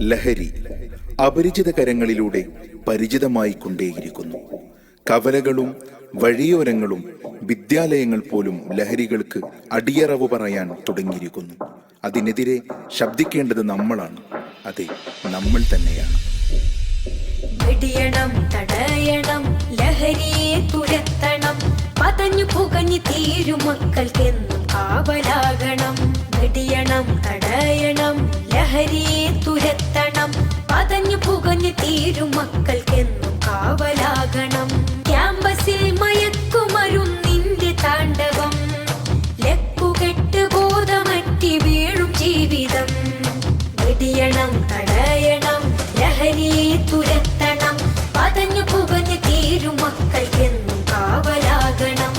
ലഹരി അപരിചിത കരങ്ങളിലൂടെ പരിചിതമായി കൊണ്ടേയിരിക്കുന്നു കവലകളും വഴിയോരങ്ങളും വിദ്യാലയങ്ങൾ പോലും ലഹരികൾക്ക് അടിയറവ് പറയാൻ തുടങ്ങിയിരിക്കുന്നു. അതിനെതിരെ ശബ്ദിക്കേണ്ടത് നമ്മളാണ്. അതെ നമ്മൾ തന്നെയാണ്. വെടിയണം തടയണം പുകഞ്ഞു തീരും മക്കൾക്കെന്നും കാവലാകണം. തടയണം ലഹരിയെ പുകഞ്ഞു തീരും മക്കൾക്കെന്നും കാവലാകണം. ക്യാമ്പസിൽ മയക്കുമരുന്നിന്റെ താണ്ഡവം. ലക്കുകെട്ട് ബോധമറ്റി വീഴും ജീവിതം. വെടിയണം തടയണം ലഹരിയെ തുരത്തണം. പതഞ്ഞു പുകഞ്ഞു തീരും മക്കൾക്കെന്നും കാവലാകണം.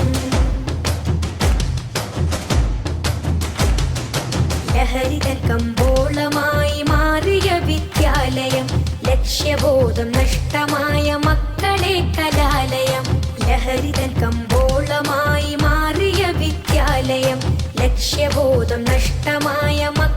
ലഹരിതൻ കമ്പോളമായി മാറിയ വിദ്യാലയം. ലക്ഷ്യബോധം നഷ്ടമായ മക്കളെ കലാലയം. ലഹരിതൻ കമ്പോളമായി മാറിയ വിദ്യാലയം. ലക്ഷ്യബോധം നഷ്ടമായ മക്കളെ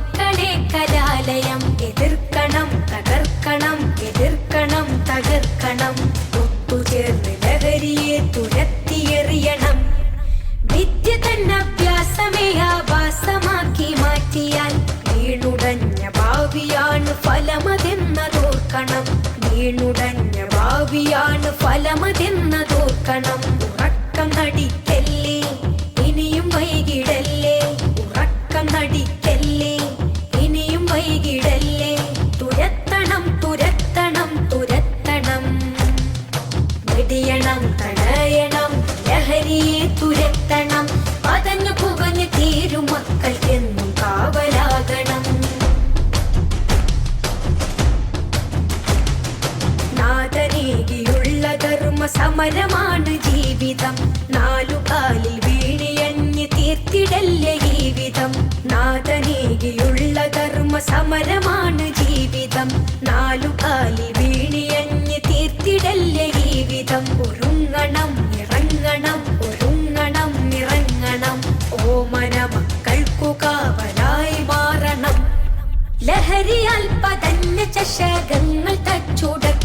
ഫലമതെന്നതോർക്കണം. വീണുടഞ്ഞ ഭാവിയാണ് ഫലമതെന്നതോർക്കണം. ഉറക്കം നടിക്കല്ലേ? ഇനിയും വൈകിടല്ലേ? ഉറക്കം നടിക്കല്ലേ? ഇനിയും വൈകിടല്ലേ? സമരമാണ് ജീവിതം. നാലു കാലിൽ വീണിയഞ്ഞ് തീർത്തിടല്ലേ ജീവിതം. നാദനേകിയുള്ള കർമ്മ സമരമാണ് ജീവിതം. നാലു കാലിൽ വീണിയഞ്ഞ് തീർത്തിടല്ലേ ജീവിതം. ഒരുങ്ങണം ഇറങ്ങണം ഒരുങ്ങണം ഇറങ്ങണം. ഓമന മക്കൾക്കു കാവലായി മാറണം. ലഹരിയാൽ പതഞ്ഞ ചഷകങ്ങൾ തച്ചുടക്കണം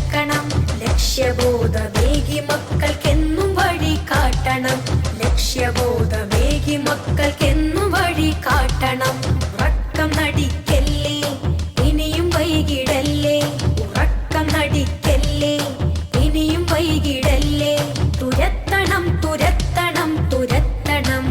മക്കൾക്കെന്നും വഴി കാട്ടണം. ഉറക്കം നടിക്കല്ലേ? ഇനിയും വൈകിടല്ലേ? ഉറക്കം നടിക്കല്ലേ? ഇനിയും വൈകിടല്ലേ? തുരത്തണം തുരത്തണം തുരത്തണം.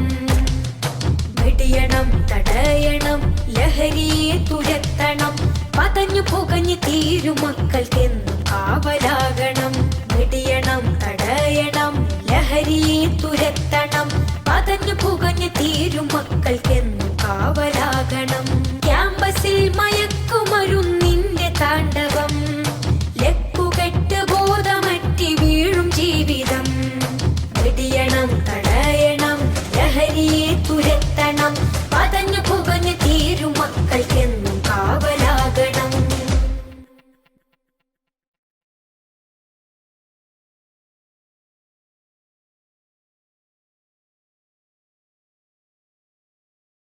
വെടിയണം തടയണം ലഹരിയെ തുരത്തണം. പതഞ്ഞു പുകഞ്ഞു തീരും മക്കൾക്കെന്നും കാവലാകണം. വെടിയണം തടയണം ലഹരിയെ തുരത്തണം. പറഞ്ഞു പുകഞ്ഞു തീരും മക്കൾക്കെന്നും കാവലാകണം. ക്യാമ്പസിൽ മൈ